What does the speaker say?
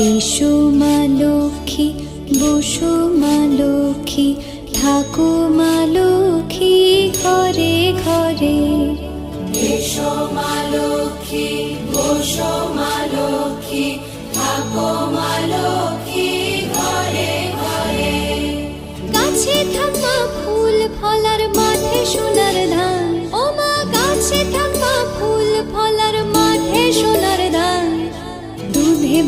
এসো মা লক্ষ্মী বসো মা লক্ষ্মী থাকো মা লক্ষ্মী ঘরে ঘরে। এসো মা লক্ষ্মী বসো মা লক্ষ্মী থাকো মা লক্ষ্মী ঘরে ঘরে। গাছে থাকা ফুল ফলার মাঠে